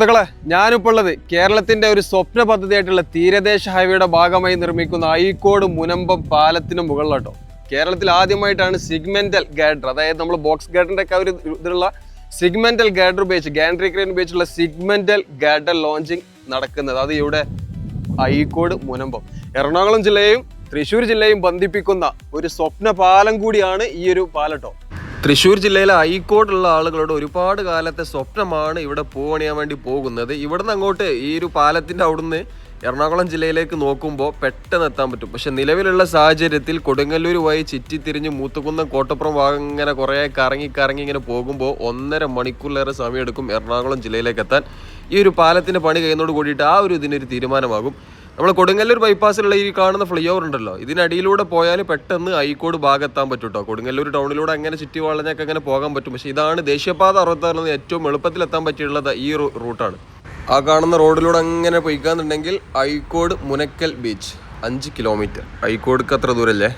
സുഹൃത്തുക്കളെ ഞാനിപ്പോൾ ഉള്ളത് കേരളത്തിന്റെ ഒരു സ്വപ്ന പദ്ധതിയായിട്ടുള്ള തീരദേശ ഹൈവേയുടെ ഭാഗമായി നിർമ്മിക്കുന്ന അഴീക്കോട് മുനമ്പം പാലത്തിന് മുകളിലോട്ടോ കേരളത്തിൽ ആദ്യമായിട്ടാണ് സിഗ്മെന്റൽ ഗാഡർ അതായത് നമ്മൾ ബോക്സ് ഗാഡറിന്റെ ഒക്കെ ഒരു ഇതിലുള്ള സിഗ്മെന്റൽ ഗാഡർ ഉപയോഗിച്ച് ഗാൻഡ്രി ക്രെയിൻ ഉപയോഗിച്ചുള്ള സിഗ്മെന്റൽ ഗാഡർ ലോഞ്ചിങ് നടക്കുന്നത്. അത് ഇവിടെ അഴീക്കോട് മുനമ്പം. എറണാകുളം ജില്ലയും തൃശ്ശൂർ ജില്ലയും ബന്ധിപ്പിക്കുന്ന ഒരു സ്വപ്ന പാലം കൂടിയാണ് ഈ ഒരു പാലട്ടോ തൃശ്ശൂർ ജില്ലയിലെ ഹൈക്കോട്ടുള്ള ആളുകളുടെ ഒരുപാട് കാലത്തെ സ്വപ്നമാണ് ഇവിടെ പൂവണിയാൻ വേണ്ടി പോകുന്നത്. ഇവിടുന്ന് അങ്ങോട്ട് ഈ ഒരു പാലത്തിന്റെ അവിടുന്ന് എറണാകുളം ജില്ലയിലേക്ക് നോക്കുമ്പോൾ പെട്ടെന്ന് എത്താൻ പറ്റും. പക്ഷെ നിലവിലുള്ള സാഹചര്യത്തിൽ കൊടുങ്ങല്ലൂർ വഴി ചുറ്റിത്തിരിഞ്ഞ് മൂത്തുകുന്നം കോട്ടപ്പുറം ഭാഗം ഇങ്ങനെ കുറേ കറങ്ങി കറങ്ങി ഇങ്ങനെ പോകുമ്പോൾ ഒന്നര മണിക്കൂറിലേറെ സമയമെടുക്കും എറണാകുളം ജില്ലയിലേക്ക് എത്താൻ. ഈ ഒരു പാലത്തിന്റെ പണി കഴിയുന്നതോട് കൂടിയിട്ട് ആ ഒരു ഇതിനൊരു തീരുമാനമാകും. നമ്മൾ കൊടുങ്ങല്ലൂർ ബൈപ്പാസിലുള്ള ഈ കാണുന്ന ഫ്ലൈ ഓവർ ഉണ്ടല്ലോ. ഇതിനടിയിലൂടെ പോയാൽ പെട്ടെന്ന് അയക്കോട് ഭാഗത്താൻ പറ്റും കേട്ടോ കൊടുങ്ങല്ലൂർ ടൗണിലൂടെ അങ്ങനെ ചുറ്റി വളഞ്ഞൊക്കെ അങ്ങനെ പോകാൻ പറ്റും. പക്ഷേ ഇതാണ് ദേശീയപാത അറുപത്താറിൽ ഏറ്റവും എളുപ്പത്തിൽ എത്താൻ പറ്റിയുള്ളത് ഈ റൂട്ടാണ്. ആ കാണുന്ന റോഡിലൂടെ അങ്ങനെ പോയിക്കാന്നുണ്ടെങ്കിൽ അയക്കോട് മുനക്കൽ ബീച്ച് അഞ്ച് കിലോമീറ്റർ അയക്കോടുക്ക് അത്ര ദൂരല്ലേ?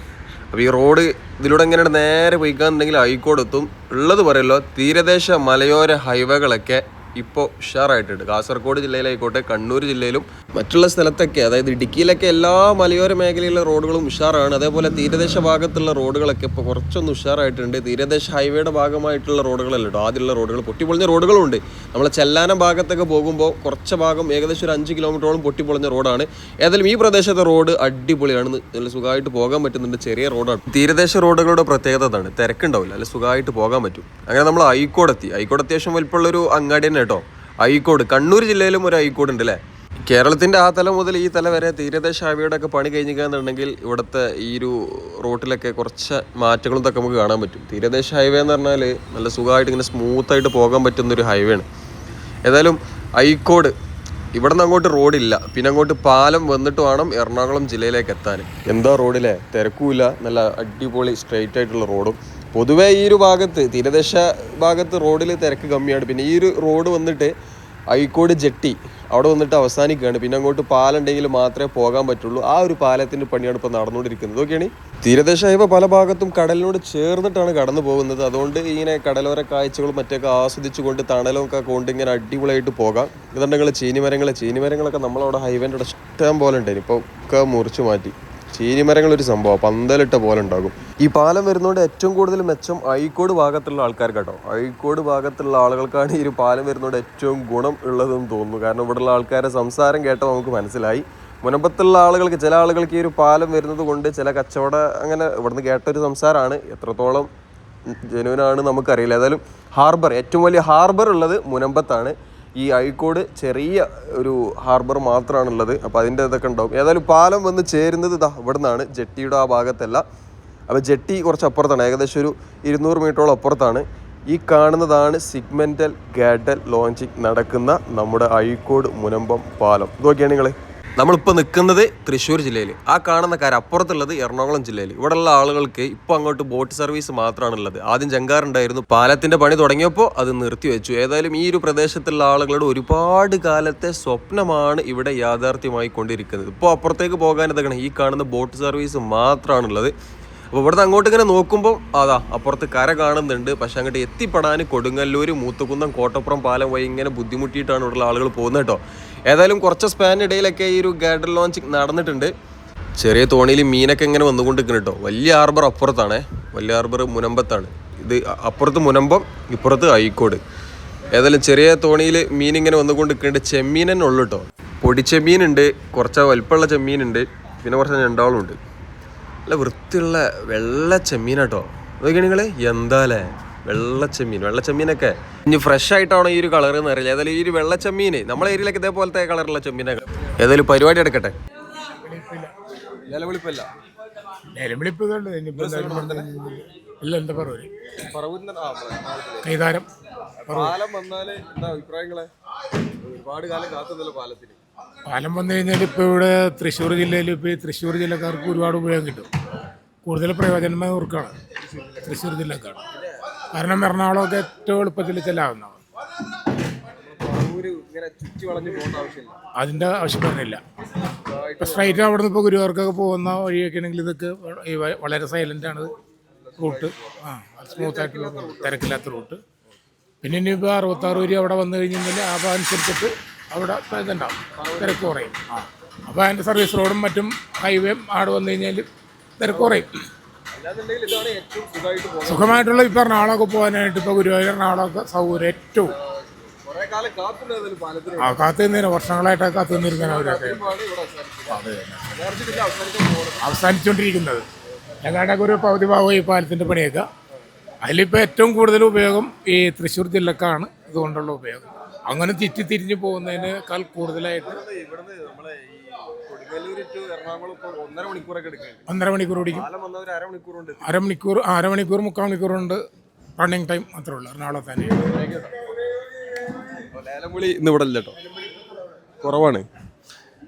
അപ്പോൾ ഈ റോഡ് ഇതിലൂടെ എങ്ങനെ നേരെ പോയിക്കാന്നുണ്ടെങ്കിൽ അയക്കോട് എത്തും ഉള്ളത് പറയല്ലോ തീരദേശ മലയോര ഹൈവേകളൊക്കെ ഇപ്പോൾ ഉഷാറായിട്ടുണ്ട്. കാസർഗോഡ് ജില്ലയിലായിക്കോട്ടെ കണ്ണൂർ ജില്ലയിലും മറ്റുള്ള സ്ഥലത്തൊക്കെ അതായത് ഇടുക്കിയിലൊക്കെ എല്ലാ മലയോര മേഖലയിലെ റോഡുകളും ഉഷാറാണ്. അതേപോലെ തീരദേശ ഭാഗത്തുള്ള റോഡുകളൊക്കെ ഇപ്പോൾ കുറച്ചൊന്ന് ഉഷാറായിട്ടുണ്ട്. തീരദേശ ഹൈവേയുടെ ഭാഗമായിട്ടുള്ള റോഡുകളല്ലോ ആദ്യമുള്ള റോഡുകൾ. പൊട്ടിപ്പൊളിഞ്ഞ റോഡുകളുണ്ട്. നമ്മൾ ചെല്ലാനം ഭാഗത്തൊക്കെ പോകുമ്പോൾ കുറച്ച് ഭാഗം ഏകദേശം ഒരു അഞ്ച് കിലോമീറ്ററോളം പൊട്ടിപ്പൊളിഞ്ഞ റോഡാണ്. ഏതായാലും ഈ പ്രദേശത്തെ റോഡ് അടിപൊളിയാണ്. നല്ല സുഖമായിട്ട് പോകാൻ പറ്റുന്നുണ്ട്. ചെറിയ റോഡാണ്. തീരദേശ റോഡുകളുടെ പ്രത്യേകത അതാണ്. തിരക്കുണ്ടാവില്ല. അല്ല സുഖമായിട്ട് പോകാൻ പറ്റും. അങ്ങനെ നമ്മൾ അയക്കോട് എത്തി. അയക്കോട് അത്യാവശ്യം വലിപ്പമുള്ളൊരു അങ്ങാടി തന്നെ കേട്ടോ. അയക്കോട് കണ്ണൂർ ജില്ലയിലും ഒരു അയക്കോട് ഉണ്ട് അല്ലേ കേരളത്തിന്റെ ആ തല മുതൽ ഈ തല വരെ തീരദേശ ഹൈവേയുടെ ഒക്കെ പണി കഴിഞ്ഞിരിക്കുകയെന്നുണ്ടെങ്കിൽ ഇവിടുത്തെ ഈ ഒരു റോട്ടിലൊക്കെ കുറച്ച് മാറ്റങ്ങളും നമുക്ക് കാണാൻ പറ്റും. തീരദേശ ഹൈവേ എന്ന് പറഞ്ഞാൽ നല്ല സുഖമായിട്ട് ഇങ്ങനെ സ്മൂത്തായിട്ട് പോകാൻ പറ്റുന്ന ഒരു ഹൈവേ ആണ് ഏതായാലും ഐക്കോട് ഇവിടെ നിന്ന് അങ്ങോട്ട് റോഡില്ല. പിന്നെ അങ്ങോട്ട് പാലം വന്നിട്ട് വേണം എറണാകുളം ജില്ലയിലേക്ക് എത്താൻ. എന്താ റോഡിലെ? തിരക്കുമില്ല നല്ല അടിപൊളി സ്ട്രെയിറ്റ് ആയിട്ടുള്ള റോഡും. പൊതുവേ ഈ ഒരു ഭാഗത്ത് തീരദേശ ഭാഗത്ത് റോഡിൽ തിരക്ക് കമ്മിയാണ്. പിന്നെ ഈ ഒരു റോഡ് വന്നിട്ട് അഴീക്കോട് ജെട്ടി അവിടെ വന്നിട്ട് അവസാനിക്കുകയാണ്. പിന്നെ അങ്ങോട്ട് പാലുണ്ടെങ്കിൽ മാത്രമേ പോകാൻ പറ്റുള്ളൂ. ആ ഒരു പാലത്തിന്റെ പണിയാണ് ഇപ്പോൾ നടന്നുകൊണ്ടിരിക്കുന്നത്. ഓക്കെയാണ് തീരദേശ ഹൈവ പല ഭാഗത്തും കടലിനോട് ചേർന്നിട്ടാണ് കടന്നു പോകുന്നത്. അതുകൊണ്ട് ഇങ്ങനെ കടലോര കാഴ്ചകളും മറ്റൊക്കെ ആസ്വദിച്ചുകൊണ്ട് തണലൊക്കെ കൊണ്ട് ഇങ്ങനെ അടിപൊളിയായിട്ട് പോകാം. ഇതുണ്ടെങ്കിൽ ചീനിമരങ്ങൾ ചീനിമരങ്ങളൊക്കെ നമ്മളവിടെ ഹൈവേന്റെ ഇഷ്ടം പോലെ ഉണ്ടായിരുന്നു ഇപ്പോൾ ഒക്കെ മുറിച്ച് മാറ്റി. ചീനിമരങ്ങൾ ഒരു സംഭവം പന്തലിട്ട പോലെ ഉണ്ടാകും. ഈ പാലം വരുന്നതുകൊണ്ട് ഏറ്റവും കൂടുതൽ മെച്ചം അഴീക്കോട് ഭാഗത്തുള്ള ആൾക്കാർ കേട്ടോ. അഴീക്കോട് ഭാഗത്തുള്ള ആളുകൾക്കാണ് ഈ ഒരു പാലം വരുന്നതുകൊണ്ട് ഏറ്റവും ഗുണം ഉള്ളതെന്ന് തോന്നുന്നു. കാരണം ഇവിടെയുള്ള ആൾക്കാരെ സംസാരം കേട്ടോ നമുക്ക് മനസ്സിലായി. മുനമ്പത്തുള്ള ആളുകൾക്ക് ചില ആളുകൾക്ക് ഈ ഒരു പാലം വരുന്നത് കൊണ്ട് ചില കച്ചവട അങ്ങനെ ഇവിടുന്ന് കേട്ടൊരു സംസാരമാണ് എത്രത്തോളം ജനുവിനാണ് നമുക്കറിയില്ല. ഏതായാലും ഹാർബർ ഏറ്റവും വലിയ ഹാർബർ ഉള്ളത് മുനമ്പത്താണ്. ഈ അഴീക്കോട് ചെറിയ ഒരു ഹാർബർ മാത്രമാണുള്ളത് അപ്പോൾ അതിന്റെ ഇതൊക്കെ ഉണ്ടാവും. ഏതായാലും പാലം വന്ന് ചേരുന്നത് ഇതാ ഇവിടെ നിന്നാണ് ജെട്ടിയുടെ ആ ഭാഗത്തല്ല. അപ്പോൾ ജെട്ടി കുറച്ച് അപ്പുറത്താണ്. ഏകദേശം ഒരു ഇരുന്നൂറ് മീറ്ററോളം അപ്പുറത്താണ്. ഈ കാണുന്നതാണ് സിഗ്മെന്റൽ ഗാഡൽ ലോഞ്ചിങ് നടക്കുന്ന നമ്മുടെ അഴീക്കോട് മുനമ്പം പാലം. നോക്കിയാണ് നിങ്ങൾ നമ്മളിപ്പോൾ നിൽക്കുന്നത് തൃശ്ശൂർ ജില്ലയിൽ ആ കാണുന്ന കാര്യം അപ്പുറത്തുള്ളത് എറണാകുളം ജില്ലയിൽ ഇവിടെയുള്ള ആളുകൾക്ക് ഇപ്പോൾ അങ്ങോട്ട് ബോട്ട് സർവീസ് മാത്രമാണ് ഉള്ളത് ആദ്യം ജങ്കാറുണ്ടായിരുന്നു പാലത്തിന്റെ പണി തുടങ്ങിയപ്പോൾ അത് നിർത്തിവെച്ചു ഏതായാലും ഈ ഒരു പ്രദേശത്തുള്ള ആളുകളുടെ ഒരുപാട് കാലത്തെ സ്വപ്നമാണ് ഇവിടെ യാഥാർത്ഥ്യമായി കൊണ്ടിരിക്കുന്നത്. ഇപ്പോൾ അപ്പുറത്തേക്ക് പോകാൻ ഇതൊക്കെ ഈ കാണുന്ന ബോട്ട് സർവീസ് മാത്രമാണുള്ളത്. അപ്പോൾ ഇവിടുന്ന് അങ്ങോട്ട് ഇങ്ങനെ നോക്കുമ്പോൾ അതാ അപ്പുറത്ത് കര കാണുന്നുണ്ട്. പക്ഷെ അങ്ങോട്ട് എത്തിപ്പെടാൻ കൊടുങ്ങല്ലൂർ മൂത്തക്കുന്നം കോട്ടപ്പുറം പാലം വഴി ഇങ്ങനെ ബുദ്ധിമുട്ടിയിട്ടാണ് ഇവിടെയുള്ള ആളുകൾ പോകുന്നത് കേട്ടോ. ഏതായാലും കുറച്ച് സ്പാനിടയിലൊക്കെ ഈ ഒരു ഗാഡർ ലോഞ്ചിങ് നടന്നിട്ടുണ്ട്. ചെറിയ തോണിയിൽ മീനൊക്കെ ഇങ്ങനെ വന്നുകൊണ്ടിരിക്കുന്നു കേട്ടോ. വലിയ ഹാർബർ അപ്പുറത്താണ്. വലിയ ഹാർബർ മുനമ്പത്താണ്. ഇത് അപ്പുറത്ത് മുനമ്പം ഇപ്പുറത്ത് അഴീക്കോട്. ഏതായാലും ചെറിയ തോണിയിൽ മീൻ ഇങ്ങനെ വന്നുകൊണ്ടിരിക്കുന്നുണ്ട്. ചെമ്മീൻ തന്നെ ഉള്ളു കേട്ടോ. പൊടിച്ചെമ്മീനുണ്ട് കുറച്ച് വലിപ്പമുള്ള ചെമ്മീനുണ്ട്. പിന്നെ കുറച്ച് ഞണ്ടാളുണ്ട്. നല്ല വൃത്തിയുള്ള വെള്ള ചെമ്മീനാട്ടോ അതൊക്കെയാണ് നിങ്ങൾ എന്താ എന്താലേ വെള്ള വെള്ളച്ചെമ്മീനൊക്കെ. ഇനി ഫ്രഷ് ആയിട്ടാണോ ഈ ഒരു കളർ എന്ന് അറിയില്ല. ഏതായാലും ഈ ഒരു വെള്ളച്ചെമ്മീൻ നമ്മളെ ഏരിയയിലൊക്കെ ഇതേപോലത്തെ കളറുള്ള ചെമ്മീനൊക്കെ. ഏതായാലും പരിപാടി എടുക്കട്ടെ? നിലവിളിപ്പല്ല. നിലവിളിപ്പ് ഇല്ല എന്താ കൈതാരം. പാലം വന്നാൽ എന്താ അഭിപ്രായങ്ങളെ? ഒരുപാട് കാലം കാത്തുന്നല്ലോ പാലത്തിന്. പാലം വന്നു കഴിഞ്ഞാൽ ഇപ്പോൾ ഇവിടെ തൃശ്ശൂർ ജില്ലയിൽ ഇപ്പോൾ ഈ തൃശ്ശൂർ ജില്ലക്കാർക്ക് ഒരുപാട് ഉപയോഗം കിട്ടും. കൂടുതൽ പ്രയോജനമായ ഉറക്കാണ് തൃശ്ശൂർ ജില്ലക്കാണ് കാരണം എറണാകുളമൊക്കെ ഏറ്റവും എളുപ്പത്തിൽ ചെല്ലാവുന്നതാണ്. അതിന്റെ അതിന്റെ ആവശ്യം ഇപ്പോൾ സ്ട്രൈറ്റ് അവിടെ നിന്ന് ഇപ്പോൾ ഗുരുവാർക്കൊക്കെ പോകുന്ന വഴിയൊക്കെ ആണെങ്കിൽ ഇതൊക്കെ വളരെ സൈലന്റ് ആണ്. റൂട്ട്. ആ സ്മൂത്ത് ആയിട്ടുള്ള തിരക്കില്ലാത്ത റൂട്ട്. പിന്നെ ഇനിയിപ്പോൾ അറുപത്താറ് വരി അവിടെ വന്നു കഴിഞ്ഞാൽ അപ്പോൾ അനുസരിച്ചിട്ട് അവിടെ ഇതുണ്ടാവും. തിരക്ക് കുറയും. അപ്പോൾ അതിന്റെ സർവീസ് റോഡും മറ്റും ഹൈവേയും ആട് വന്നു കഴിഞ്ഞാൽ തിരക്ക് കുറയും. സുഖമായിട്ടുള്ള ഇപ്പൊ എറണാകുളമൊക്കെ പോകാനായിട്ട് ഇപ്പോൾ ഗുരുവായൂർ എറണാകുളമൊക്കെ സൗകര്യം ഏറ്റവും. ആ കാത്തു നിന്നതിന് വർഷങ്ങളായിട്ട് കാത്തു നിന്നിരിക്കാൻ അവരൊക്കെ ഇവിടെ അവസാനിച്ചുകൊണ്ടിരിക്കുന്നത്. ഞങ്ങളുടെയൊക്കെ ഒരു പകുതി ഭാഗം ഈ പാലത്തിന്റെ പണിയൊക്കെ. അതിലിപ്പോൾ ഏറ്റവും കൂടുതൽ ഉപയോഗം ഈ തൃശ്ശൂർ ജില്ലക്കാണ് ഇതുകൊണ്ടുള്ള ഉപയോഗം. അങ്ങനെ തിറ്റി തിരിഞ്ഞു പോകുന്നതിനേക്കാൾ കൂടുതലായിട്ട് ഒന്നര മണിക്കൂർ ഓടിക്കും. പാലം വന്ന ഒരു അരമണിക്കൂർ അരമണിക്കൂർ മുക്കാൽ മണിക്കൂറുണ്ട്. റണ്ണിങ് ടൈം മാത്രമേ ഉള്ളൂ എറണാകുളത്ത് തന്നെ ലേലംവിളി ഇന്ന് ഇവിടെ ഇല്ല കേട്ടോ കുറവാണ്.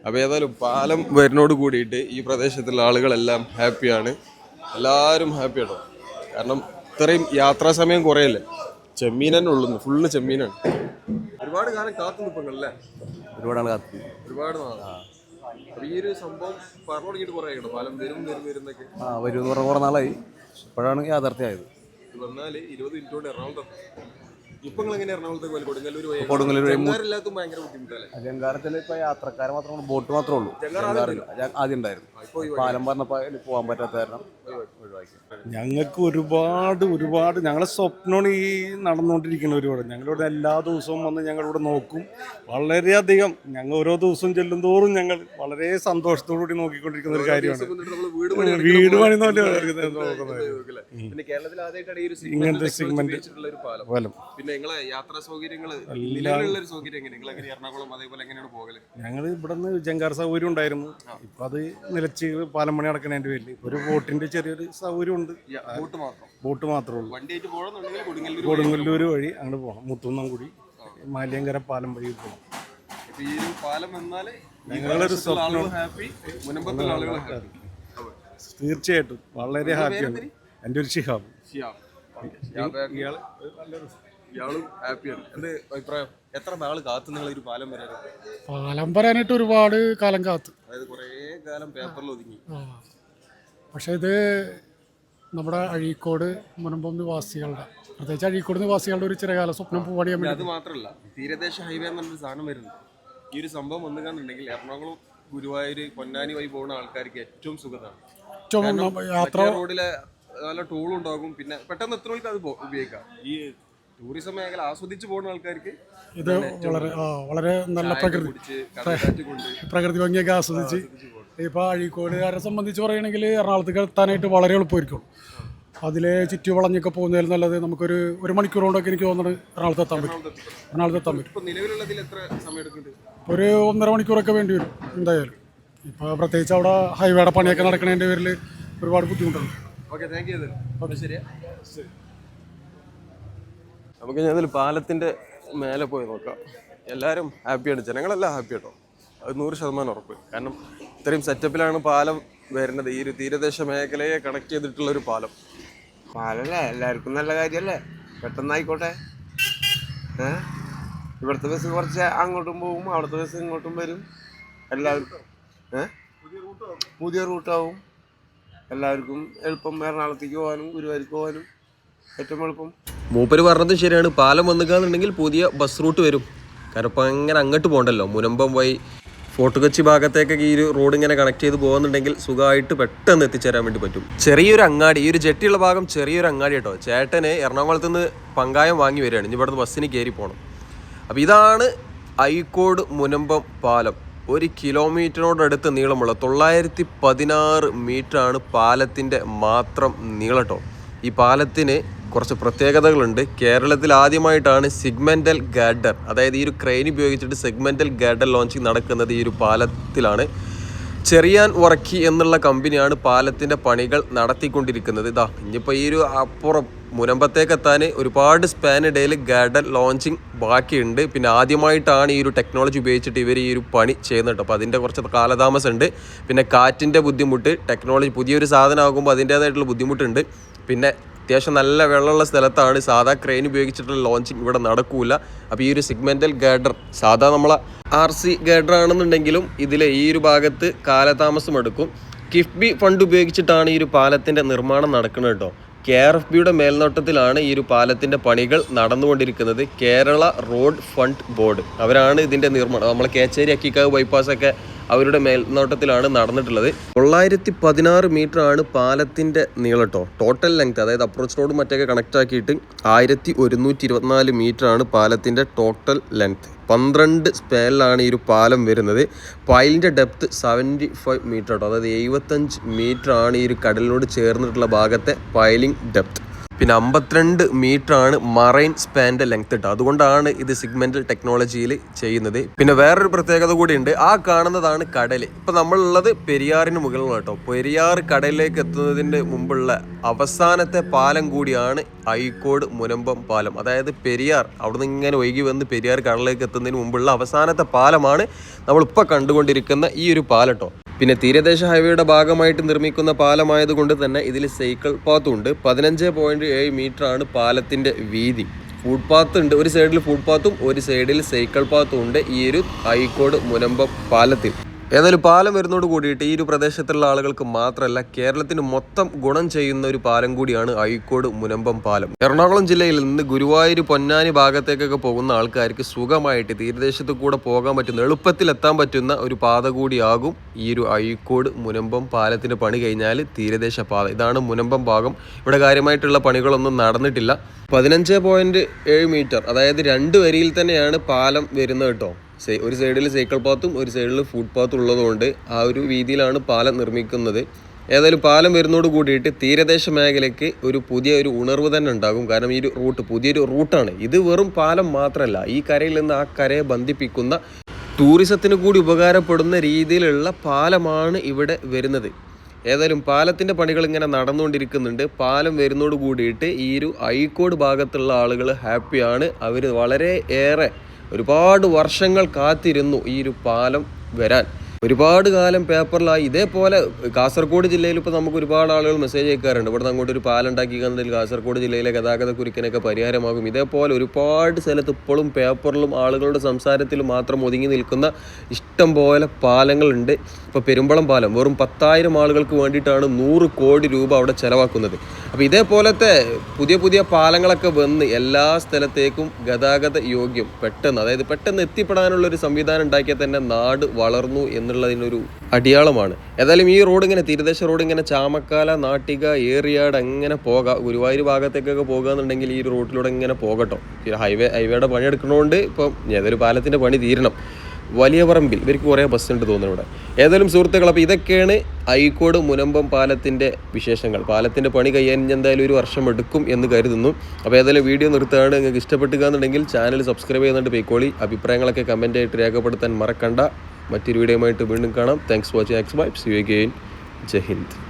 അപ്പോൾ ഏതായാലും പാലം വരുന്നോട് കൂടിയിട്ട് ഈ പ്രദേശത്തുള്ള ആളുകളെല്ലാം ഹാപ്പിയാണ്. എല്ലാവരും ഹാപ്പി കേട്ടോ കാരണം ഇത്രയും യാത്രാ സമയം കുറയല്ലേ? ചെമ്മീൻ തന്നെ ഉള്ളു ഫുള്ള് ചെമ്മീനാണ്. ഒരുപാട് കാലം കാത്തു നിൽപ്പങ്ങളല്ലേ ഒരുപാട് കാത്തു ഒരുപാട് നാളാ അപ്പൊ ഈ ഒരു സംഭവം പറഞ്ഞു തുടങ്ങിയിട്ട് കുറേ കേട്ടോ പാലം വരും വരും വരുന്നൊക്കെ ആ വരും എന്ന് പറഞ്ഞ കുറേ നാളായി. ഇപ്പോഴാണ് യാഥാർത്ഥ്യമായത്. ഇരുപത് മിനിറ്റ് കൊണ്ട് എറണാകുളത്ത് നിങ്ങൾ ഇപ്പൊ യാത്രക്കാരെ കൊടുങ്ങല്ലൂർ ജങ്കാരത്തിൽ മാത്രമേ ബോട്ട് മാത്രമേ ഉള്ളൂ. ജങ്കാറിൽ ആദ്യം ഉണ്ടായിരുന്നു. പാലം പറഞ്ഞപ്പോ പോവാൻ പോകാൻ പറ്റാത്ത കാരണം ഒഴിവാക്കി. ഞങ്ങൾക്ക് ഒരുപാട് ഒരുപാട് ഞങ്ങളെ സ്വപ്നമാണ് ഈ നടന്നുകൊണ്ടിരിക്കുന്ന ഒരുപാട് ഞങ്ങളിവിടെ എല്ലാ ദിവസവും വന്ന് ഞങ്ങളിവിടെ നോക്കും. വളരെയധികം ഞങ്ങൾ ഓരോ ദിവസവും ചെല്ലും തോറും ഞങ്ങൾ വളരെ സന്തോഷത്തോടു കൂടി നോക്കിക്കൊണ്ടിരിക്കുന്ന ഒരു കാര്യമാണ്. വീട് പണി നോക്കുന്നത് ഇങ്ങനത്തെ സിഗ്മെന്റ് പാലം. പിന്നെ നിങ്ങളെ യാത്രാ സൗകര്യങ്ങൾ നിലവിലുള്ള ഒരു സൗകര്യം എങ്ങനെ നിങ്ങൾ എങ്ങനെ എറണാകുളം അതേപോലെ എങ്ങനെയാണ് പോകൽ? ഞങ്ങൾ ഇവിടെ നിന്ന് ജങ്കാർ സൗകര്യം ഉണ്ടായിരുന്നു. ഇപ്പൊ അത് നിലച്ച് പാലം പണി നടക്കുന്നതിന്റെ പേരിൽ ഒരു ബോട്ടിന്റെ ചെറിയൊരു സൗകര്യം ഉണ്ട്. ബോട്ട് മാത്രം? ബോട്ട് മാത്രമേ ഉള്ളൂ. വണ്ടിയായിട്ട് പോകണമെന്നുണ്ടെങ്കിൽ കൊടുങ്ങല്ലൂർ വഴി അങ്ങോട്ട് പോകണം. മുത്തുന്നം കൂടി മാലിയങ്കര പാലം വഴി പോകണം ഇപ്പൊ ഈ ഒരു പാലം വന്നാൽ ഞങ്ങളൊരു സ്വപ്നം ഹാപ്പി മുനമ്പത്തുള്ള ആളുകൾ ഹാപ്പി. തീർച്ചയായിട്ടും. വളരെ ഹാപ്പിയാണ്. എന്റെ ഒരു ഷിഹാബ്. ഇയാൾ ഇയാളും ഹാപ്പിയാണ്. എന്ത് അഭിപ്രായം? എത്ര നാൾ കാത്തു നിങ്ങൾ ഒരു പാലം വരാൻ പാലം വരാനായിട്ട് ഒരുപാട് കാലം കാത്തു. അതായത് കുറേ കാലം പേപ്പറിൽ ഒതുങ്ങി. പക്ഷേ ഇത് നമ്മുടെ അഴീക്കോട് മുനമ്പം നിവാസികളുടെ പ്രത്യേകിച്ച് അഴീക്കോട് നിവാസികളുടെ ഒരു ചെറിയ കാല സ്വപ്നം പോവാടി വേണ്ടി അത് മാത്രമല്ല തീരദേശ ഹൈവേ എന്നൊരു സാധനം വരുന്നു. ഈ ഒരു സംഭവം വന്നുകാന്നുണ്ടെങ്കിൽ എറണാകുളം ഗുരുവായൂർ പൊന്നാനി വഴി പോകുന്ന ആൾക്കാർക്ക് ഏറ്റവും സുഖതാണ്. ഏറ്റവും യാത്ര റോഡിലെ നല്ല ടൂളും ഉണ്ടാകും പിന്നെ പെട്ടെന്ന് എത്ര അത് പോ- ഉപയോഗിക്കാം? ഈ ടൂറിസം മേഖല ആസ്വദിച്ചു പോകുന്ന ആൾക്കാർക്ക് ഇത് വളരെ ആ വളരെ നല്ല പ്രകൃതി പ്രകൃതി ഭംഗിയൊക്കെ ആസ്വദിച്ച് ഇപ്പോൾ അഴീക്കോടുകാരെ സംബന്ധിച്ച് പറയുകയാണെങ്കിൽ എറണാകുളത്തേക്ക് എത്താനായിട്ട് വളരെ എളുപ്പമായിരിക്കും. അതിലെ ചുറ്റി വളഞ്ഞൊക്കെ പോകുന്നതിൽ നല്ലത് നമുക്കൊരു ഒരു മണിക്കൂർ കൊണ്ടൊക്കെ എനിക്ക് തോന്നുന്നത് എറണാകുളത്ത് എത്താൻ പറ്റും. എറണാകുളത്ത് എത്താൻ പറ്റും. ഒരു ഒന്നര മണിക്കൂറൊക്കെ വേണ്ടി വരും എന്തായാലും. ഇപ്പോൾ പ്രത്യേകിച്ച് അവിടെ ഹൈവേയുടെ പണിയൊക്കെ നടക്കുന്നതിന്റെ പേരിൽ ഒരുപാട് ബുദ്ധിമുട്ടുണ്ട്. ഓക്കെ താങ്ക് യു ഓക്കെ ശരിയാ? നമുക്ക് ഞാൻ ഇതിൽ പാലത്തിന്റെ മേലെ പോയി നോക്കാം. എല്ലാവരും ഹാപ്പിയാണ് ജനങ്ങളെല്ലാം ഹാപ്പി കേട്ടോ അത് നൂറ് ശതമാനം ഉറപ്പ്. കാരണം ഇത്രയും സെറ്റപ്പിലാണ് പാലം വരുന്നത്. ഈ ഒരു തീരദേശ മേഖലയെ കണക്ട് ചെയ്തിട്ടുള്ള ഒരു പാലം. പാലല്ലേ? എല്ലാവർക്കും നല്ല കാര്യമല്ലേ പെട്ടെന്നായിക്കോട്ടെ. ഏഹ് ഇവിടുത്തെ ബസ് കുറച്ച് അങ്ങോട്ടും പോകും അവിടുത്തെ ബസ് ഇങ്ങോട്ടും വരും. എല്ലാവർക്കും ഏഹ് പുതിയ റൂട്ടാവും എല്ലാവർക്കും എളുപ്പം എറണാകുളത്തേക്ക് പോകാനും ഗുരുവായൂർക്ക് പോകാനും. ഏറ്റവും എളുപ്പം. മൂപ്പര് പറഞ്ഞത് ശരിയാണ്. പാലം വന്നുകയെന്നുണ്ടെങ്കിൽ പുതിയ ബസ് റൂട്ട് വരും. കാരണം ഇപ്പം അങ്ങനെ അങ്ങോട്ട് പോകണ്ടല്ലോ. മുനമ്പം പോയി ഫോർട്ട് കൊച്ചി ഭാഗത്തേക്കൊക്കെ ഈ ഒരു റോഡ് ഇങ്ങനെ കണക്ട് ചെയ്ത് പോകുന്നുണ്ടെങ്കിൽ സുഖമായിട്ട് പെട്ടെന്ന് എത്തിച്ചേരാൻ വേണ്ടി പറ്റും. ചെറിയൊരു അങ്ങാടി ഈ ഒരു ജെട്ടിയുള്ള ഭാഗം ചെറിയൊരു അങ്ങാടി കേട്ടോ. ചേട്ടന് എറണാകുളത്ത് നിന്ന് പങ്കായം വാങ്ങി വരികയാണ്. ഇനി ഇവിടുന്ന് ബസ്സിന് കയറി പോകണം അപ്പോൾ ഇതാണ് ഐക്കോട് മുനമ്പം പാലം. ഒരു കിലോമീറ്ററിനോടടുത്ത് നീളമുള്ള തൊള്ളായിരത്തി പതിനാറ് മീറ്ററാണ് പാലത്തിന്റെ മാത്രം നീളട്ടോ ഈ പാലത്തിന് കുറച്ച് പ്രത്യേകതകളുണ്ട്. കേരളത്തിൽ ആദ്യമായിട്ടാണ് സിഗ്മെന്റൽ ഗാഡർ അതായത് ഈ ഒരു ക്രെയിൻ ഉപയോഗിച്ചിട്ട് സെഗ്മെന്റൽ ഗാഡർ ലോഞ്ചിങ് നടക്കുന്നത് ഈ ഒരു പാലത്തിലാണ്. ചെറിയാൻ വർക്കി എന്നുള്ള കമ്പനിയാണ് പാലത്തിന്റെ പണികൾ നടത്തിക്കൊണ്ടിരിക്കുന്നത്. ഇതാ ഇനിയിപ്പോൾ ഈ ഒരു അപ്പുറം മുനമ്പത്തേക്കെത്താൻ ഒരുപാട് സ്പാൻ ഇടയിൽ ഗാഡർ ലോഞ്ചിങ് ബാക്കിയുണ്ട്. പിന്നെ ആദ്യമായിട്ടാണ് ഈ ഒരു ടെക്നോളജി ഉപയോഗിച്ചിട്ട് ഇവർ ഈ ഒരു പണി ചെയ്യുന്നുണ്ട് അപ്പോൾ അതിന്റെ കുറച്ച് കാലതാമസമുണ്ട്. പിന്നെ കാറ്റിന്റെ ബുദ്ധിമുട്ട് ടെക്നോളജി പുതിയൊരു സാധനമാകുമ്പോൾ അതിന്റേതായിട്ടുള്ള ബുദ്ധിമുട്ടുണ്ട്. പിന്നെ അത്യാവശ്യം നല്ല വെള്ളമുള്ള സ്ഥലത്താണ് സാധാ ക്രെയിൻ ഉപയോഗിച്ചിട്ടുള്ള ലോഞ്ചിങ് ഇവിടെ നടക്കൂല. അപ്പോൾ ഈ ഒരു സിഗ്മെന്റൽ ഗാഡർ സാധാ നമ്മളെ ആർ സി ഗാഡർ ആണെന്നുണ്ടെങ്കിലും ഇതിലെ ഈ ഒരു ഭാഗത്ത് കാലതാമസം എടുക്കും. കിഫ്ബി ഫണ്ട് ഉപയോഗിച്ചിട്ടാണ് ഈ ഒരു പാലത്തിന്റെ നിർമ്മാണം നടക്കുന്നത് കേട്ടോ. കെ ആർ എഫ് ബിയുടെ മേൽനോട്ടത്തിലാണ് ഈ ഒരു പാലത്തിന്റെ പണികൾ നടന്നുകൊണ്ടിരിക്കുന്നത്. കേരള റോഡ് ഫണ്ട് ബോർഡ് അവരാണ് ഇതിന്റെ നിർമ്മാണം. നമ്മളെ കേച്ചേരി അക്കിക്കാവ് ബൈപ്പാസ് ഒക്കെ അവരുടെ മേൽനോട്ടത്തിലാണ് നടന്നിട്ടുള്ളത്. തൊള്ളായിരത്തി പതിനാറ് മീറ്റർ ആണ് പാലത്തിന്റെ നീളട്ടോ ടോട്ടൽ ലെങ്ത് അതായത് അപ്രോച്ച് റോഡ് മറ്റൊക്കെ കണക്ട് ആക്കിയിട്ട് ആയിരത്തി ഒരുന്നൂറ്റി ഇരുപത്തിനാല് മീറ്റർ ആണ് പാലത്തിന്റെ ടോട്ടൽ ലെങ്ത് പന്ത്രണ്ട് സ്പാനിലാണ് ഈ ഒരു പാലം വരുന്നത്. പായലിന്റെ ഡെപ്ത് സെവന്റി ഫൈവ് മീറ്റർ കേട്ടോ അതായത് എഴുപത്തഞ്ച് മീറ്റർ ആണ് ഈ ഒരു കടലിനോട് ചേർന്നിട്ടുള്ള ഭാഗത്തെ പൈലിംഗ് ഡെപ്ത് പിന്നെ അമ്പത്തിരണ്ട് ആണ് മറൈൻ സ്പാന്റെ ലെങ്ത് കേട്ടോ അതുകൊണ്ടാണ് ഇത് സിഗ്മെന്റൽ ടെക്നോളജിയിൽ ചെയ്യുന്നത്. പിന്നെ വേറൊരു പ്രത്യേകത കൂടിയുണ്ട്. ആ കാണുന്നതാണ് കടൽ ഇപ്പം നമ്മളുള്ളത് പെരിയാറിന് മുകളിലാണ് കേട്ടോ. പെരിയാർ കടലിലേക്ക് എത്തുന്നതിന്റെ മുമ്പുള്ള അവസാനത്തെ പാലം കൂടിയാണ് അഴീക്കോട് മുനമ്പം പാലം. അതായത് പെരിയാർ അവിടുന്ന് ഇങ്ങനെ ഒഴുകി വന്ന് പെരിയാർ കടലിലേക്ക് എത്തുന്നതിന് മുമ്പുള്ള അവസാനത്തെ പാലമാണ് നമ്മളിപ്പോൾ കണ്ടുകൊണ്ടിരിക്കുന്ന ഈ ഒരു പാലം കേട്ടോ പിന്നെ തീരദേശ ഹൈവേയുടെ ഭാഗമായിട്ട് നിർമ്മിക്കുന്ന പാലമായതുകൊണ്ട് തന്നെ ഇതിൽ സൈക്കിൾ പാത്തും ഉണ്ട്. പതിനഞ്ച് പോയിന്റ് ഏഴ് മീറ്റർ ആണ് പാലത്തിന്റെ വീതി. ഫുട്പാത്ത് ഉണ്ട്. ഒരു സൈഡിൽ ഫുട്പാത്തും ഒരു സൈഡിൽ സൈക്കിൾ പാത്തും ഉണ്ട് ഈ ഒരു അഴീക്കോട് മുനമ്പം പാലത്തിൽ. ഏതായാലും പാലം വരുന്നതോട് കൂടിയിട്ട് ഈ ഒരു പ്രദേശത്തുള്ള ആളുകൾക്ക് മാത്രമല്ല കേരളത്തിന് മൊത്തം ഗുണം ചെയ്യുന്ന ഒരു പാലം കൂടിയാണ് അഴീക്കോട് മുനമ്പം പാലം. എറണാകുളം ജില്ലയിൽ നിന്ന് ഗുരുവായൂർ പൊന്നാനി ഭാഗത്തേക്കൊക്കെ പോകുന്ന ആൾക്കാർക്ക് സുഖമായിട്ട് തീരദേശത്ത് കൂടെ പോകാൻ പറ്റുന്ന എളുപ്പത്തിൽ എത്താൻ പറ്റുന്ന ഒരു പാത കൂടിയാകും ഈ ഒരു അഴീക്കോട് മുനമ്പം പാലത്തിന് പണി കഴിഞ്ഞാൽ തീരദേശ പാത. ഇതാണ് മുനമ്പം ഭാഗം. ഇവിടെ കാര്യമായിട്ടുള്ള പണികളൊന്നും നടന്നിട്ടില്ല. പതിനഞ്ച് പോയിന്റ് ഏഴ് മീറ്റർ അതായത് രണ്ട് വരിയിൽ തന്നെയാണ് പാലം വരുന്നത് കേട്ടോ. ഒരു സൈഡിൽ സൈക്കിൾ പാത്തും ഒരു സൈഡിൽ ഫുട് പാത്തും ഉള്ളതുകൊണ്ട് ആ ഒരു രീതിയിലാണ് പാലം നിർമ്മിക്കുന്നത്. ഏതായാലും പാലം വരുന്നതോട് കൂടിയിട്ട് തീരദേശ മേഖലയ്ക്ക് ഒരു പുതിയ ഒരു ഉണർവ് തന്നെ ഉണ്ടാകും. കാരണം ഈ ഒരു റൂട്ട് പുതിയൊരു റൂട്ടാണ് ഇത് വെറും പാലം മാത്രമല്ല ഈ കരയിൽ നിന്ന് ആ കരയെ ബന്ധിപ്പിക്കുന്ന ടൂറിസത്തിന് കൂടി ഉപകാരപ്പെടുന്ന രീതിയിലുള്ള പാലമാണ് ഇവിടെ വരുന്നത്. ഏതായാലും പാലത്തിന്റെ പണികൾ ഇങ്ങനെ നടന്നുകൊണ്ടിരിക്കുന്നുണ്ട്. പാലം വരുന്നതോട് കൂടിയിട്ട് ഈ ഒരു അഴീക്കോട് ഭാഗത്തുള്ള ആളുകൾ ഹാപ്പിയാണ് അവർ വളരെ ഏറെ ഒരുപാട് വർഷങ്ങൾ കാത്തിരുന്നു ഈ ഒരു പാലം വരാൻ. ഒരുപാട് കാലം പേപ്പറിലായി. ഇതേപോലെ കാസർഗോഡ് ജില്ലയിൽ ഇപ്പോൾ നമുക്ക് ഒരുപാട് ആളുകൾ മെസ്സേജ് അയക്കാറുണ്ട്. ഇവിടെ അങ്ങോട്ട് ഒരു പാലം ഉണ്ടാക്കി കഴിഞ്ഞാൽ കാസർഗോഡ് ജില്ലയിലെ ഗതാഗത കുരുക്കിനൊക്കെ പരിഹാരമാകും. ഇതേപോലെ ഒരുപാട് സ്ഥലത്ത് ഇപ്പോഴും പേപ്പറിലും ആളുകളുടെ സംസാരത്തിൽ മാത്രം ഒതുങ്ങി നിൽക്കുന്ന ഇഷ്ടം പോലെ പാലങ്ങളുണ്ട്. ഇപ്പോൾ പെരുമ്പളം പാലം വെറും പത്തായിരം ആളുകൾക്ക് വേണ്ടിയിട്ടാണ് നൂറ് കോടി രൂപ അവിടെ ചിലവാക്കുന്നത്. അപ്പോൾ ഇതേപോലത്തെ പുതിയ പുതിയ പാലങ്ങളൊക്കെ വന്ന് എല്ലാ സ്ഥലത്തേക്കും ഗതാഗത യോഗ്യം പെട്ടെന്ന് അതായത് പെട്ടെന്ന് എത്തിപ്പെടാനുള്ള ഒരു സംവിധാനം ഉണ്ടാക്കിയാൽ തന്നെ നാട് വളർന്നു എന്നുള്ളതിനൊരു അടിയാളമാണ്. ഏതായാലും ഈ റോഡ് ഇങ്ങനെ തീരദേശ റോഡ് ഇങ്ങനെ ചാമക്കാല നാട്ടിക ഏറിയാട് അങ്ങനെ പോകാം. ഗുരുവായൂർ ഭാഗത്തേക്കൊക്കെ പോകുകയെന്നുണ്ടെങ്കിൽ ഈ റോഡിലൂടെ ഇങ്ങനെ പോകട്ടോ. ഹൈവേ ഹൈവേയുടെ പണി എടുക്കണോണ്ട് ഇപ്പം ഏതൊരു പാലത്തിന്റെ പണി തീരണം. വലിയ പറമ്പിൽ ഇവർക്ക് കുറേ ബസ് ഉണ്ട് തോന്നുന്നു ഇവിടെ. ഏതായാലും സുഹൃത്തുക്കൾ അപ്പോൾ ഇതൊക്കെയാണ് ഐക്കോട് മുനമ്പം പാലത്തിന്റെ വിശേഷങ്ങൾ. പാലത്തിന്റെ പണി കഴിയാൻ എന്തായാലും ഒരു വർഷം എടുക്കും എന്ന് കരുതുന്നു. അപ്പോൾ ഏതായാലും വീഡിയോ നിർത്തുകയാണ് നിങ്ങൾക്ക് ഇഷ്ടപ്പെട്ടുകയെന്നുണ്ടെങ്കിൽ ചാനൽ സബ്സ്ക്രൈബ് ചെയ്യുന്നുണ്ട് പേക്കോളി അഭിപ്രായങ്ങളൊക്കെ കമന്റായിട്ട് രേഖപ്പെടുത്താൻ മറക്കണ്ട. മറ്റൊരു വീഡിയോയുമായിട്ട് വീണ്ടും കാണാം. Thanks for watching X vibes you again Jai Hind.